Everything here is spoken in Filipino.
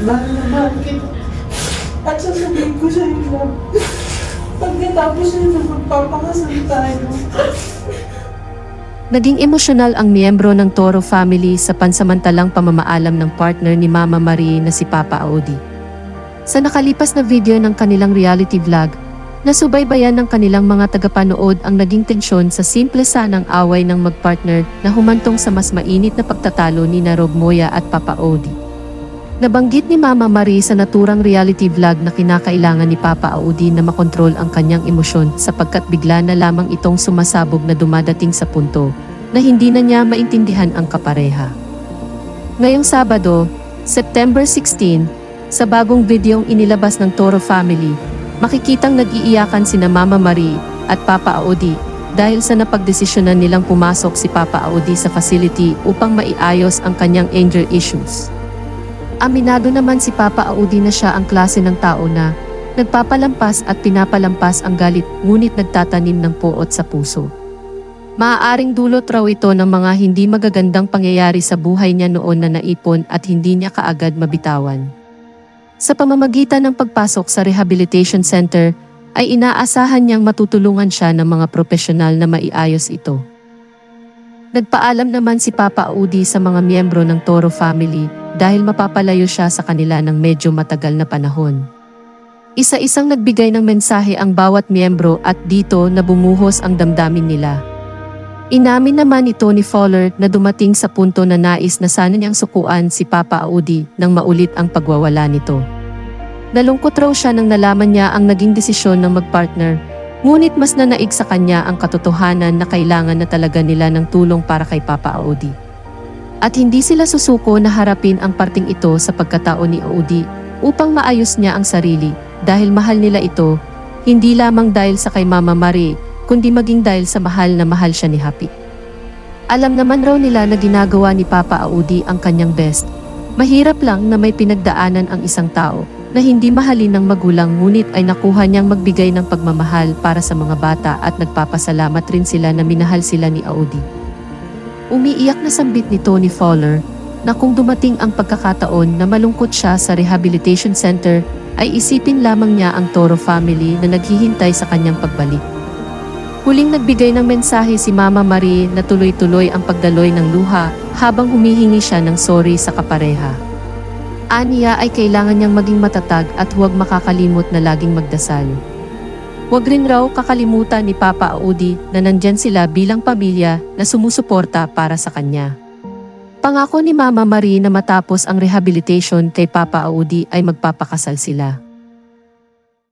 Mahal na kita. At sasabihin ko sa na pagkatapos nito magpapakasal tayo. Naging emosyonal ang miyembro ng Toro family sa pansamantalang pamamaalam ng partner ni Mama Marie na si Papa Audi. Sa nakalipas na video ng kanilang reality vlog, nasubaybayan ng kanilang mga tagapanood ang naging tensyon sa simple sanang away ng magpartner na humantong sa mas mainit na pagtatalo ni na Rob Moya at Papa Audi. Nabanggit ni Mama Marie sa naturang reality vlog na kinakailangan ni Papa Audi na makontrol ang kanyang emosyon sapagkat bigla na lamang itong sumasabog na dumadating sa punto na hindi na niya maintindihan ang kapareha. Ngayong Sabado, September 16, sa bagong videong inilabas ng Toro family, makikitang nag-iiyakan sina Mama Marie at Papa Audi dahil sa napagdesisyonan nilang pumasok si Papa Audi sa facility upang maiayos ang kanyang anger issues. Aminado naman si Papa Audi na siya ang klase ng tao na nagpapalampas at pinapalampas ang galit ngunit nagtatanim ng puot sa puso. Maaaring dulot raw ito ng mga hindi magagandang pangyayari sa buhay niya noon na naipon at hindi niya kaagad mabitawan. Sa pamamagitan ng pagpasok sa rehabilitation center, ay inaasahan niyang matutulungan siya ng mga profesional na maiayos ito. Nagpaalam naman si Papa Audi sa mga miyembro ng Toro family dahil mapapalayo siya sa kanila ng medyo matagal na panahon. Isa-isang nagbigay ng mensahe ang bawat miyembro at dito na bumuhos ang damdamin nila. Inamin naman ni Tony Fowler na dumating sa punto na nais na sana niyang sukuan si Papa Audi nang maulit ang pagwawala nito. Nalungkot raw siya nang nalaman niya ang naging desisyon ng magpartner, ngunit mas nanaig sa kanya ang katotohanan na kailangan na talaga nila ng tulong para kay Papa Audi. At hindi sila susuko na harapin ang parting ito sa pagkatao ni Audi upang maayos niya ang sarili dahil mahal nila ito, hindi lamang dahil sa kay Mama Marie, kundi maging dahil sa mahal na mahal siya ni Happy. Alam naman raw nila na ginagawa ni Papa Audi ang kanyang best. Mahirap lang na may pinagdaanan ang isang tao na hindi mahalin ng magulang ngunit ay nakuha niyang magbigay ng pagmamahal para sa mga bata at nagpapasalamat rin sila na minahal sila ni Audi. Umiiyak na sambit ni Tony Fowler na kung dumating ang pagkakataon na malungkot siya sa rehabilitation center ay isipin lamang niya ang Toro family na naghihintay sa kanyang pagbalik. Huling nagbigay ng mensahe si Mama Marie na tuloy-tuloy ang pagdaloy ng luha habang humihingi siya ng sorry sa kapareha. Aniya ay kailangan niyang maging matatag at huwag makakalimot na laging magdasal. Huwag rin raw kakalimutan ni Papa Audi na nandyan sila bilang pamilya na sumusuporta para sa kanya. Pangako ni Mama Marie na matapos ang rehabilitation kay Papa Audi ay magpapakasal sila.